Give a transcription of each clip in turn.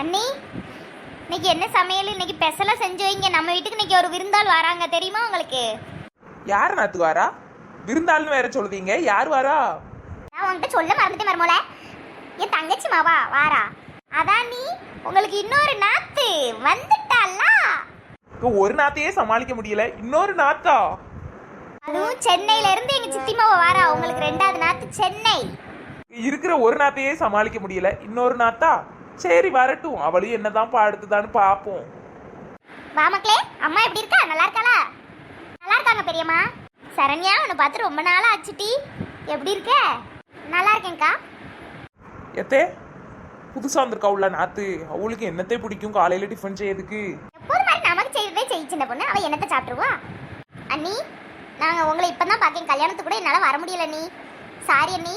அண்ணி இன்னைக்கு என்ன சமையல்? இன்னைக்கு ஸ்பெஷலாக செஞ்சு வைங்க. நம்ம வீட்டுக்கு இன்னைக்கு ஒரு விருந்தாள் வராங்க. தெரியுமா உங்களுக்கு? யார் நாத்து வாரா? விருந்தாள்னு வேற சொல்லுதீங்க யார் வாரா? நான் உன்கிட்ட சொல்ல மறந்துட்டேன் மருமோல என் தங்கச்சி மாவா வாரா. அதான் நீ உங்களுக்கு இன்னொரு நாத்து வந்துட்டால இங்க ஒரு நாத்தையே சமாளிக்க முடியல. இன்னொரு நாத்தா? அதுவும் சென்னையில இருந்து எங்க சித்தி மாவா வாரா. உங்களுக்கு ரெண்டாவது நாத்து சென்னை. இருக்கிற ஒரு நாத்தையே சமாளிக்க முடியல. இன்னொரு நாத்தா? சரி வரட்டும். அவளையும் என்னதான் பாடுத்துதான்னு பாப்போம் வா மக்களே அம்மா எப்படி இருக்கா? நல்லா இருக்காளா? நல்லா இருக்காங்க பெரியம்மா. சரண்யா உன்னை பார்த்து ரொம்ப நாள் ஆச்சுட்டி எப்படி இருக்க? நல்லா இருக்கேன்க்கா. எத்தே புதுசா வந்திருக்கா உள்ள நாத்து? அவளுக்கு என்னத்தே பிடிக்கும்? காலையில டிஃபன் செய்யறதுக்கு. எப்போது மாதிரி நமக்கு செய்யறதே செய்ய சின்ன பொண்ணு. அவ என்னத்தை சாப்பிட்டுருவா? அண்ணி நாங்க உங்களை இப்பதான் பார்க்கேன். கல்யாணத்துக்கு கூட என்னால வர முடியல அண்ணி. சாரி அண்ணி.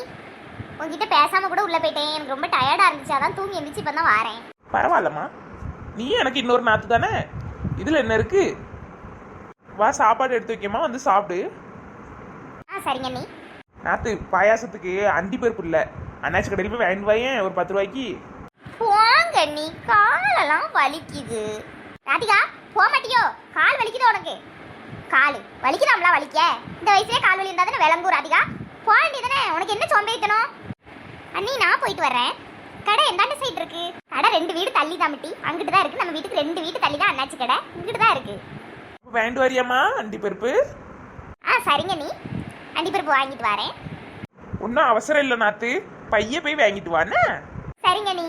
உங்ககிட்ட பேசாம கூட உள்ள போயிட்டேன். எனக்கு ரொம்ப டயர்டா இருந்துச்சு. அதான் தூங்கி எந்திரிச்சு இப்போ தான் வாரேன். பரவாயில்லம்மா. நீ எனக்கு இன்னொரு நாத்து தானே? இதுல என்ன இருக்கு? வா சாப்பாடு எடுத்து வைக்கமா வந்து சாப்பிடு. ஆ சரிங்க அண்ணி. நாத்து பாயாசத்துக்கு அண்டி பருப்பு இல்ல. அண்ணாச்சி கடையில் போய் வாங்கிட்டு வாயேன். ஒரு பத்து ரூபாய்க்கு. போங்க அண்ணி. காலெல்லாம் வலிக்குது. ராதிகா போக மாட்டியோ? கால் வலிக்குது உனக்கு? கால். வலிக்குதாம்ல வலிக்க? இந்த வயசுலயே கால் வலி இருந்தா தானே விளங்கும் ராதிகா? போக வேண்டியதானே உனக்கு என்ன சோம்பேறித்தனம்? அண்ணி நான் போயிட்டு வர்றேன். கடை எந்தாண்ட சைடு இருக்கு? கடை ரெண்டு வீடு தள்ளி தாமிட்டி அங்கிட்டு தான் இருக்கு. நம்ம வீட்டுக்கு ரெண்டு வீடு தள்ளி தான் அண்ணாச்சி கடை. இங்கிட்டு தான் இருக்கு. வாங்கிட்டு வரியாம்மா அண்டி பருப்பு ஆ சரிங்க நீ அண்டிப்பருப்பு வாங்கிட்டு வரேன். ஒன்றும் அவசரம் இல்லை நாத்து. பைய போய் வாங்கிட்டு வாண்ணே? சரிங்க நீ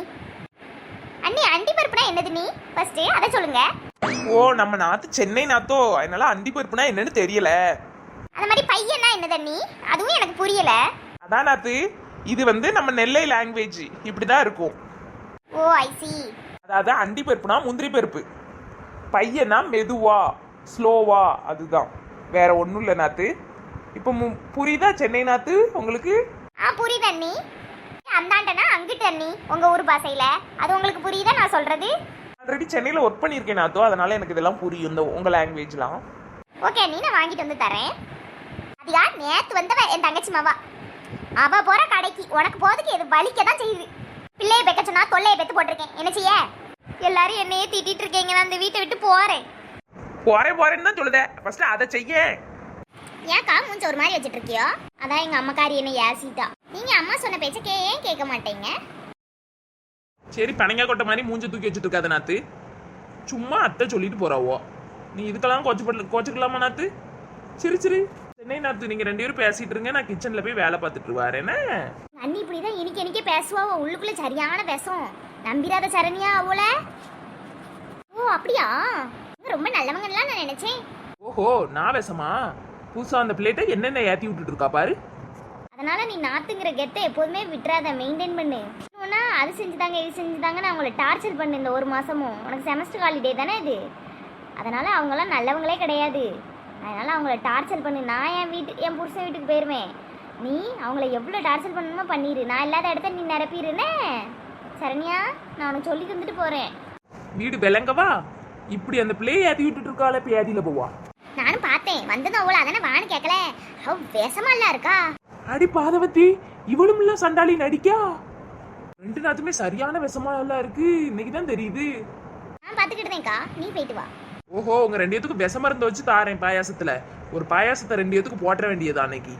அண்ணி அண்டிப்பருப்புனா என்னது நீ? ஃபர்ஸ்ட் அதை சொல்லுங்க. ஓ நம்ம நாத்து சென்னை நாத்தோ. அதனால அண்டி பருப்புனா என்னன்னு தெரியல. அந்த மாதிரி பையனா என்னது அண்ணி? அதுவும் எனக்கு புரியல. அதான் நாத்து. இது வந்து நம்ம நெல்லை லாங்குவேஜ் இப்படிதான் இருக்கும். ஓ ஐ சி அதாவது அண்டி பருப்புனா முந்திரி பருப்பு. பையனா மெதுவா ஸ்லோவா அதுதான். வேற ஒன்றும் இல்லை நாத்து. இப்போ மு- புரியுதா சென்னை நாத்து உங்களுக்கு? ஆ புரியுது அண்ணி. அந்தாண்டனா அங்கிட்டு அண்ணி உங்க ஊர் பாசையில அது உங்களுக்கு புரியுதா நான் சொல்றது? ஆல்ரெடி சென்னையில் ஒர்க் பண்ணியிருக்கேன் நாத்தோ அதனால எனக்கு இதெல்லாம் புரியும் இந்த உங்கள் லாங்குவேஜ்லாம் ஓகே அண்ணி நான் வாங்கிட்டு வந்து தரேன். அதிகா நேத்து வந்தவ என் தங்கச்சி மாவா. அவ போற கடைக்கு. உனக்கு போதுக்கு இது வலிக்க தான் செய்யுது. பிள்ளைய பெக்க சொன்னா தொல்லையை பெத்து போட்டிருக்கேன். என்ன செய்ய? எல்லாரும் என்னையே திட்டிட்டு இருக்கீங்க. நான் இந்த வீட்டை விட்டு போறேன். போறேன் போறேன்னு தான் சொல்லுதே. ஃபர்ஸ்ட் அதை செய்ய. ஏன்க்கா மூஞ்ச ஒரு மாதிரி வச்சுட்டு இருக்கியோ அதான் எங்க அம்மாக்காரி என்ன ஏசிட்டா நீங்க அம்மா சொன்ன பேச்ச கே ஏன் கேட்க மாட்டீங்க? சரி பனங்கா கொட்டை மாதிரி மூஞ்ச தூக்கி வச்சுட்டு இருக்காத நாத்து. சும்மா அத்தை சொல்லிட்டு போறாவோ நீ இதுக்கெல்லாம் கோச்சு கோச்சுக்கலாமா நாத்து? சரி சரி. சென்னை நாத்து நீங்க ரெண்டு பேரும் பேசிட்டு இருங்க நான் கிச்சன்ல போய் வேலை பார்த்துட்டு வரேன் அண்ணி இப்படிதான் இனிக்க இனிக்க பேசுவா உள்ளுக்குள்ள சரியான பேசும் நம்பிராத சரணியா அவள. ஓ அப்படியா? ரொம்ப நல்லவங்கலாம் நான் நினைச்சேன். ஓஹோ நான் பேசமா புதுசா அந்த பிளேட்டை என்னென்ன ஏத்தி விட்டுட்டு இருக்கா பாரு. அதனால நீ நாத்துங்கிற கெத்தை எப்போதுமே விட்டுறாத மெயின்டைன் பண்ணு. இன்னொன்னா அது செஞ்சுதாங்க இது செஞ்சுதாங்க நான் அவங்கள டார்ச்சர் பண்ணு இந்த ஒரு மாசமும். உனக்கு செமஸ்டர் ஹாலிடே தானே இது? அதனால அவங்களாம் நல்லவங்களே கிடையாது. அதனால அவங்கள டார்ச்சர் பண்ணு. நான் என் வீட்டு என் புருஷன் வீட்டுக்கு போயிருவேன் நீ அவங்கள எவ்வளோ டார்ச்சர் பண்ணணுமோ பண்ணிடு நான் இல்லாத இடத்த நீ நிரப்பிடுனே சரண்யா நான் உனக்கு சொல்லி தந்துட்டு போறேன். வீடு விளங்கவா? இப்படி அந்த பிளே ஏத்தி விட்டுட்டு இருக்காள பேதியில போவா? நானும் பார்த்தேன். வந்ததும் அவ்வளோ அதானே வான்னு கேட்கல அவ விஷமா இருக்கா? அடி பாதவத்தி இவளும் இல்ல சண்டாளி நடிக்கா? ரெண்டு நாத்துமே சரியான விஷமா எல்லாம் இருக்கு. இன்னைக்கு தான் தெரியுது. நான் பார்த்துக்கிட்டேன்க்கா நீ போயிட்டு வா. ஓஹோ உங்க ரெண்டு பேத்துக்கும் விஷ மருந்து வச்சு தாரேன் பாயாசத்துல. ஒரு பாயாசத்தை ரெண்டு பேத்துக்கு போட்ட வேண்டியது அன்னைக்கு.